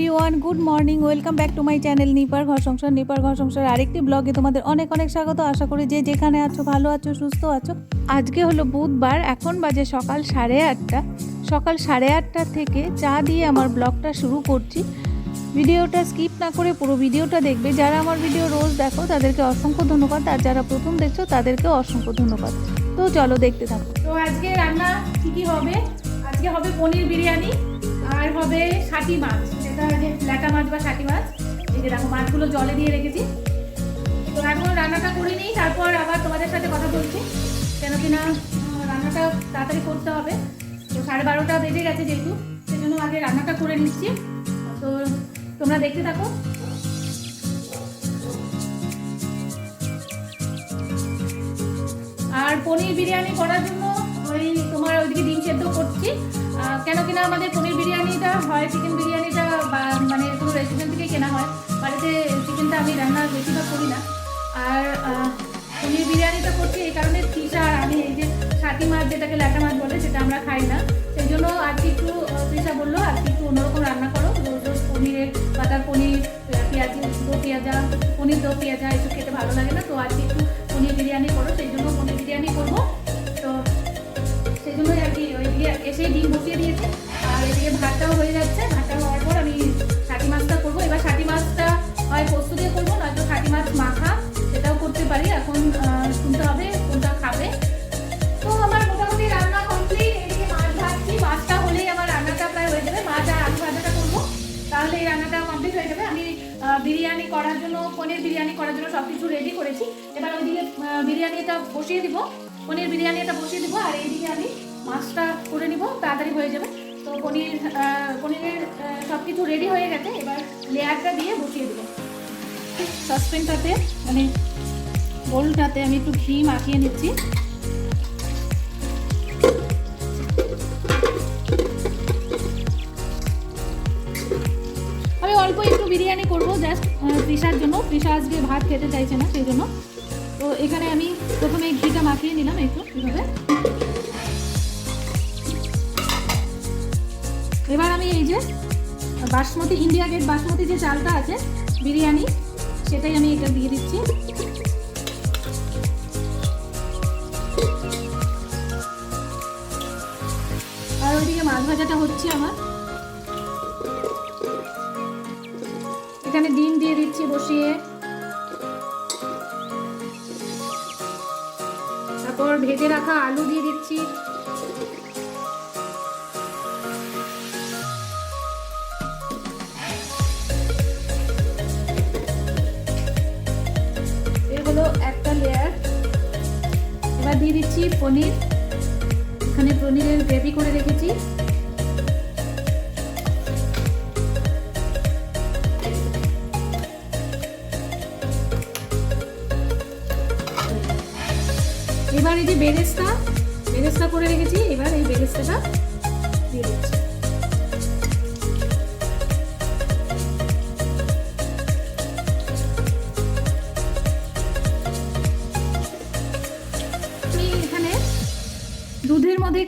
Everyone, good morning, welcome back to my channel নিপার ঘর সংসার। নিপার ঘর সংসার আরেকটি ব্লগে তোমাদের অনেক অনেক স্বাগত। আশা করি যে যেখানে আছো, ভালো আছো, সুস্থ আছো। আজকে হলো বুধবার, এখন বাজে সকাল সাড়ে আটটা। সকাল সাড়ে আটটা থেকে চা দিয়ে আমার ব্লগটা শুরু করছি। ভিডিওটা স্কিপ না করে পুরো ভিডিওটা দেখবে। যারা আমার ভিডিও রোজ দেখো, তাদেরকে অসংখ্য ধন্যবাদ। আর যারা প্রথম দেখছ, তাদেরকেও অসংখ্য ধন্যবাদ। তো চলো দেখতে থাকো। তো আজকে রান্না কি কি হবে? আজকে হবে পনির বিরিয়ানি আর হবে ষাটি মাছ। যেটা যে ল্যাটা মাছ বা ষাটি মাছ, এই যে দেখো মাছগুলো জলে দিয়ে রেখেছি। তো এখন রান্নাটা করে নিই তারপর আবার তোমাদের সাথে কথা বলছি, কেন কি না রান্নাটা তাড়াতাড়ি করতে হবে। তো সাড়ে বারোটা বেজে গেছে যেহেতু, সেজন্য আগে রান্নাটা করে নিচ্ছি। তো তোমরা দেখতে থাকো। আর পনির বিরিয়ানি করার জন্য ওই তোমার ওইদিকে ডিম সেদ্ধ করছি। কেন কিনা আমাদের পনির বিরিয়ানিটা হয়, চিকেন বিরিয়ানিটা আর পনির বিরিয়ানিটা করছি এই কারণে তৃষা আর আমি এই যে ষাটি মাছ, যেটাকে ল্যাটা মাছ বলে, সেটা আমরা খাই না। সেই জন্য আজকে একটু তৃষা বলল, আজকে একটু অন্যরকম রান্না করো। রোজ পনিরের বাটার পনির পেঁয়াজ দো পেঁয়াজা, পনির দো পেঁয়াজা, এসব খেতে ভালো লাগে না। তো আজকে একটু পনির বিরিয়ানি করো, সেই জন্য পনির বিরিয়ানি করব। তো সেই জন্যই আর কি, ওই এসে ডিম বসিয়ে দিয়েছে। আর এদিকে ভাতটাও হয়ে যাচ্ছে। ভাতটা হওয়ার পর আমি ষাটি মাছটা করব। এবার ষাটি মাছটা হয় পোস্ত দিয়ে করব, নয়তো ষাটি মাছ মাখা। করতে পারি, এখন শুনতে হবে কোনটা খাবে। তো আমার মোটামুটি রান্না কমপ্লিট এদিকে মাছ ভাজছি। মাছটা হলেই আমার রান্নাটা প্রায় হয়ে যাবে। মাছ আর আলু ভাজাটা করব। তাহলে এই রান্নাটা কমপ্লিট হয়ে যাবে। আমি বিরিয়ানি করার জন্য, পনির বিরিয়ানি করার জন্য সব কিছু রেডি করেছি। এবার ওইদিকে বিরিয়ানিটা বসিয়ে দিব। পনির বিরিয়ানিটা বসিয়ে দিব আর এইদিকে আমি মাছটা করে নিব। তাড়াতাড়ি হয়ে যাবে। তো পনির পনিরের সব কিছু রেডি হয়ে গেছে। এবার লেয়ারটা দিয়ে বসিয়ে দেবো। সসপেনটাতে মানে বোলটাতে আমি একটু ঘি মাখিয়ে নিচ্ছি। আমি অল্প একটু বিরিয়ানি করব জাস্ট তৃষার জন্য। তৃষা আজকে ভাত খেতে চাইছে না, সেই জন্য। তো এখানে আমি প্রথমে ঘিটা মাখিয়ে নিলাম একটু কীভাবে এবার আমি এই যে, বাসমতি, ইন্ডিয়া গেট বাসমতি যে চালটা আছে, বিরিয়ানি, সেটাই আমি এটা দিয়ে দিচ্ছি। ওইদিকে মাছ ভাজাটা হচ্ছে আমার। এখানে ডিম দিয়ে দিচ্ছি বসিয়ে। তারপর ভেজে রাখা আলু দিয়ে দিচ্ছি। একটা লেয়ার এবার দিয়ে দিচ্ছি পনির। পনিরের গ্রেভি করে রেখেছি। এবার এই যে বেরেস্তা বেরেস্তা করে রেখেছি। এবার এই বেরেস্তাটা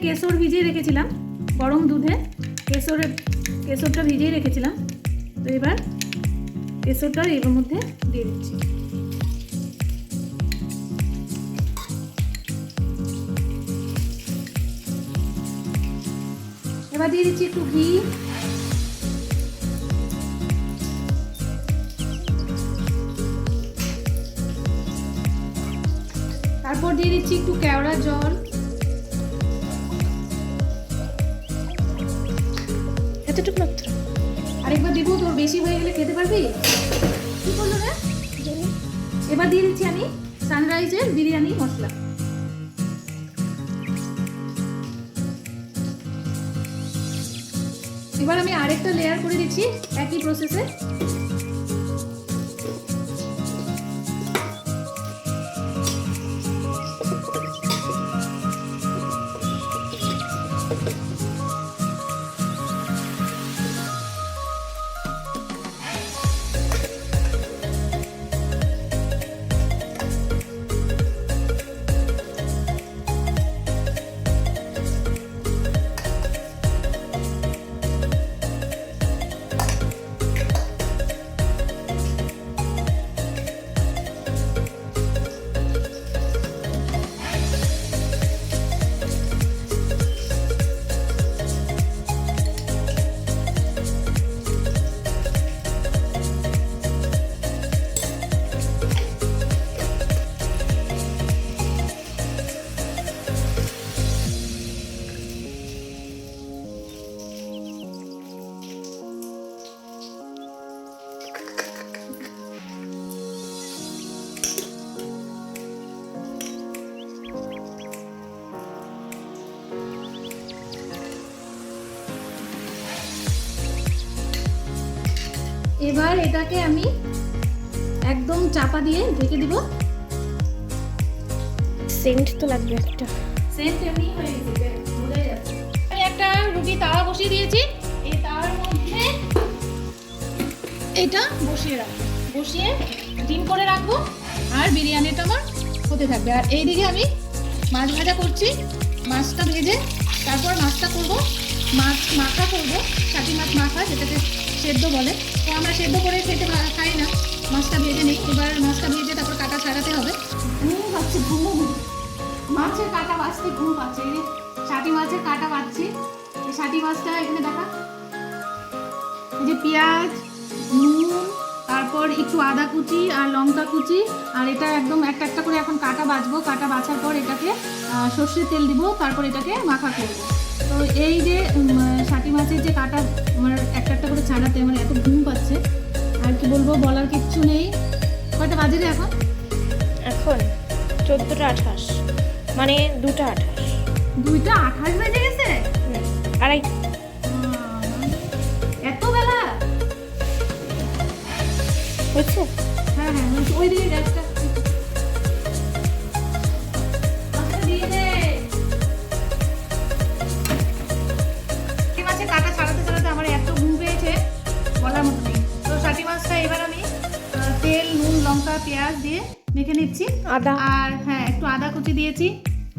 কেশর ভিজিয়ে রেখেছিলাম, গরম দুধে। কেশরের, কেশরটা ভিজিয়ে রেখেছিলাম। তো এবার কেশরটা এর মধ্যে দিয়ে দিচ্ছি। এবার দিয়ে দিচ্ছি একটু ঘি। তারপর দিয়ে দিচ্ছি একটু কেওড়া জল। বেশি হয়ে গেলে খেতে পারবি? কি করল রে? এবার দিয়ে দিচ্ছি আমি সানরাইজের বিরিয়ানি মশলা। এবার আমি আরেকটা লেয়ার করে দিচ্ছি একই প্রসেসে এবার এটাকে আমি একদম চাপা দিয়ে ঢেকে দিব। সেন্ট তো লাগবে একটা। সেন্ট এমনি হয়ে গেছে আমি একটা রুটি তাওয়া বসিয়ে দিয়েছি। এই তাওয়ার মধ্যে এটা বসিয়ে রাখব। বসিয়ে ডিম করে রাখব আর বিরিয়ানিটা আমার হতে থাকবে। আর এইদিকে আমি মাছ ভাজা করছি। মাছটা ভেজে তারপর মাছটা করব মাছ মাখা করব ছাটি মাছ মাখা যেটাকে সেদ্ধ বলে। তো আমরা সেদ্ধ করে খেতে খাই না। মাছটা ভেজে নিই। এবার মাছটা ভেজে তারপর কাটা ছাড়াতে হবে। ঘুম পাচ্ছে, ঘুম মাছের কাটা বাঁচতে ঘুম পাচ্ছে। এই মাছের কাটা বাঁচছি এই ষাটি মাছটা এখানে দেখা। এই যে পেঁয়াজ, নুন, তারপর একটু আদা কুচি আর লঙ্কা কুচি। আর এটা একদম একটা একটা করে এখন কাটা বাছবো কাটা বাছার পর এটাকে সর্ষের তেল দিব। তারপর এটাকে মাখা করব। তো এই যে মাছের যে কাটা আমার একটা একটা করে ছাড়াতে আমার এত ঘুম পাচ্ছে আর কি বলব বলার কিচ্ছু নেই। কয়টা বাজে রে এখন? এখন চোদ্দোটা আঠাশ। মানে দুটা আঠাশ। দুইটা আঠাশ বেজে গেছে? হুম, আড়াই এত বেলা? হয়েছে? হ্যাঁ হ্যাঁ ওই- ওই দিকে গ্যাসটা পেঁয়াজ দিয়ে মেখে নিচ্ছি। আদা। আর হ্যাঁ একটু আদা কুচি দিয়েছি।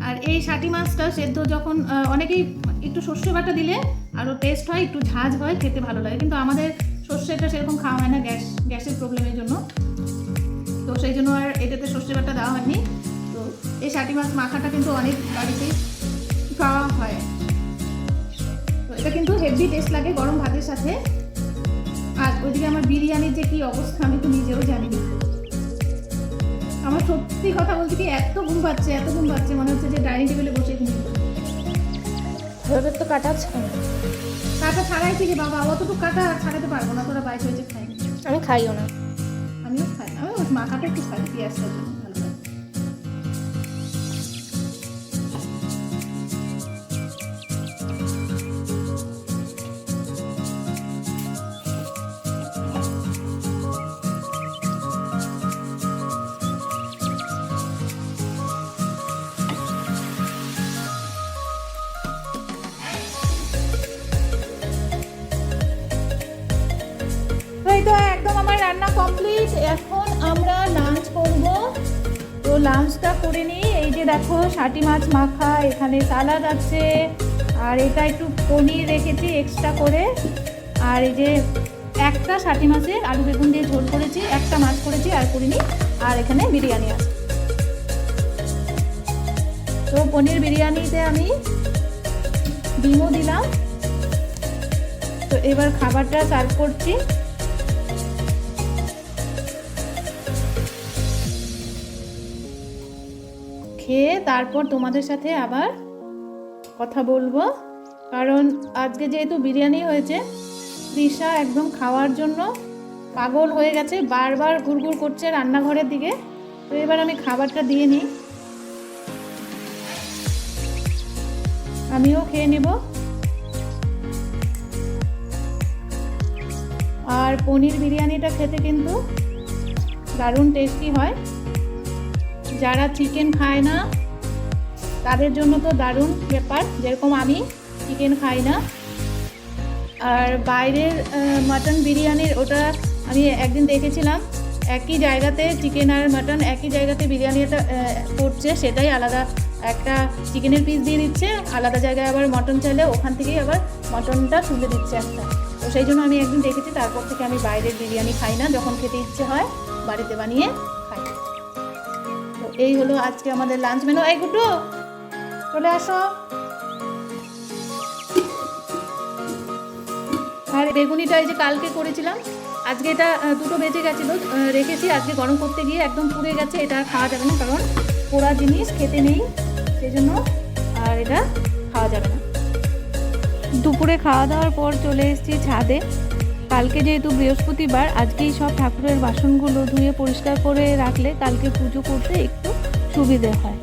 আর এই ষাটি মাছটা সেদ্ধ যখন অনেকেই একটু সর্ষে বাটা দিলে আরও টেস্ট হয় একটু ঝাঁঝ হয় খেতে ভালো লাগে। কিন্তু আমাদের সর্ষেটা সেরকম খাওয়া হয় না গ্যাস গ্যাসের প্রবলেমের জন্য। তো সেই জন্য আর এটাতে সর্ষে বাটা দেওয়া হয়নি। তো এই ষাটি মাছ মাখাটা কিন্তু অনেক বাড়িতেই খাওয়া হয়। তো এটা কিন্তু হেভি টেস্ট লাগে গরম ভাতের সাথে। আর ওইদিকে আমার বিরিয়ানির যে কী অবস্থা আমি তো নিজেও জানি না। আমার সত্যি কথা বলছি কি এত ঘুম পাচ্ছে এত ঘুম পাচ্ছে মনে হচ্ছে যে ডাইনিং টেবিলে বসে ঘুম ওদের তো কাটা কাটা ছাড়াইছি রে বাবা অতটুকু কাটা ছাড়াতে পারব না তোরা বাইশ হয়েছে খাই। আমি খাইও না। আমিও খাই আমি মা মাখাটা একটু খাই পেঁয়াজটার জন্য কমপ্লিট এখন আমরা লাঞ্চ করব। তো লাঞ্চটা করে নিই। এই যে দেখো ষাটি মাছ মাখা, এখানে সালাদ আছে। আর এটা একটু পনির রেখেছি এক্সট্রা করে। আর এই যে একটা ষাটি মাছের আলু বেগুন দিয়ে ঝোল করেছি, একটা মাছ করেছি আর করিনি। আর এখানে বিরিয়ানি আছে। তো পনির বিরিয়ানিতে আমি ডিমও দিলাম। তো এবার খাবারটা সার্ভ করছি। খেয়ে তারপর তোমাদের সাথে আবার কথা বলব। কারণ আজকে যেহেতু বিরিয়ানি হয়েছে, তৃষা একদম খাওয়ার জন্য পাগল হয়ে গেছে, বারবার ঘুরঘুর করছে রান্নাঘরের দিকে। তো এবার আমি খাবারটা দিয়ে নিই। আমিও খেয়ে নেব। আর পনির বিরিয়ানিটা খেতে কিন্তু দারুণ টেস্টি হয়। যারা চিকেন খায় না, তাদের জন্য তো দারুণ ব্যাপার। যেরকম আমি চিকেন খাই না। আর বাইরের মাটন বিরিয়ানির ওটা আমি একদিন দেখেছিলাম, একই জায়গাতে চিকেন আর মাটন একই জায়গাতে বিরিয়ানিটা করছে, সেটাই আলাদা একটা চিকেনের পিস দিয়ে দিচ্ছে, আলাদা জায়গায় আবার মটন চাইলে ওখান থেকেই আবার মটনটা তুলে দিচ্ছে একটা। তো সেই জন্য আমি একদিন দেখেছি, তারপর থেকে আমি বাইরের বিরিয়ানি খাই না, যখন খেতে ইচ্ছে হয়, বাড়িতে বানিয়ে এই হলো আজকে আমাদের লাঞ্চ মেনু এই গুড্ডু, চলে আসো। আর বেগুনিটা এই যে কালকে করেছিলাম, আজকে এটা দুটো বেজে গেছিল রেখেছি, আজকে গরম করতে গিয়ে একদম পুড়ে গেছে, এটা খাওয়া যাবে না, কারণ পোড়া জিনিস খেতে নেই সেই জন্য আর এটা খাওয়া যাবে না। দুপুরে খাওয়া দাওয়ার পর চলে এসেছি ছাদে। কালকে যেহেতু বৃহস্পতিবার, আজকেই সব ঠাকুরের বাসনগুলো ধুয়ে পরিষ্কার করে রাখলে কালকে পুজো করতে একটু সুবিধে হয়।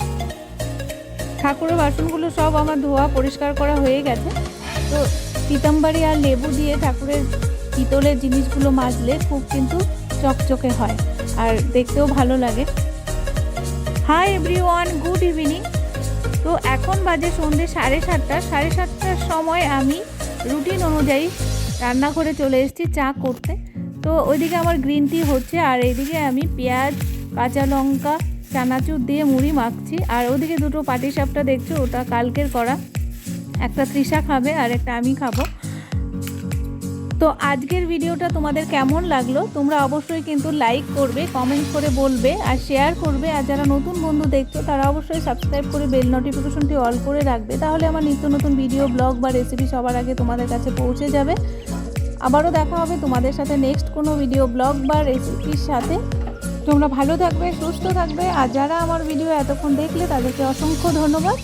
ঠাকুরের বাসনগুলো সব আমার ধোয়া পরিষ্কার করা হয়ে গেছে। তো পিতাম্বারি আর লেবু দিয়ে ঠাকুরের পিতলের জিনিসগুলো মাজলে খুব কিন্তু চকচকে হয় আর দেখতেও ভালো লাগে। হাই এভরিওয়ান গুড ইভিনিং তো এখন বাজে সন্ধ্যে সাড়ে সাতটা। সাড়ে সাতটার সময় আমি রুটিন অনুযায়ী রান্নাঘরে চলে এসেছি চা করতে। তো ওইদিকে আমার গ্রিন টি হচ্ছে, আর এইদিকে আমি পেঁয়াজ, কাঁচা লঙ্কা, চানাচুর দিয়ে মুড়ি মাখছি। আর ওদিকে দুটো পাটিসাপটা দেখছ, ওটা কালকের করা। একটা তৃষা খাবে আর একটা আমি খাব। তো আজকের ভিডিওটা তোমাদের কেমন লাগল? তোমরা অবশ্যই কিন্তু লাইক করবে কমেন্ট করে বলবে, আর শেয়ার করবে, আর যারা নতুন বন্ধু দেখছ, তারা অবশ্যই সাবস্ক্রাইব করে বেল নোটিফিকেশনটি অল করে রাখবে, তাহলে আমার নিত্য নতুন ভিডিও ব্লগ বা রেসিপি সবার আগে তোমাদের কাছে পৌঁছে যাবে। আবারও দেখা হবে তোমাদের সাথে নেক্সট কোনো ভিডিও ব্লগ বা রেসিপির সাথে। তোমরা ভালো থাকবে, সুস্থ থাকবে, আর যারা আমার ভিডিও এতক্ষণ দেখলে তাদেরকে অসংখ্য ধন্যবাদ।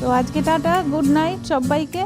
তো আজকে টাটা গুড নাইট সবাইকে।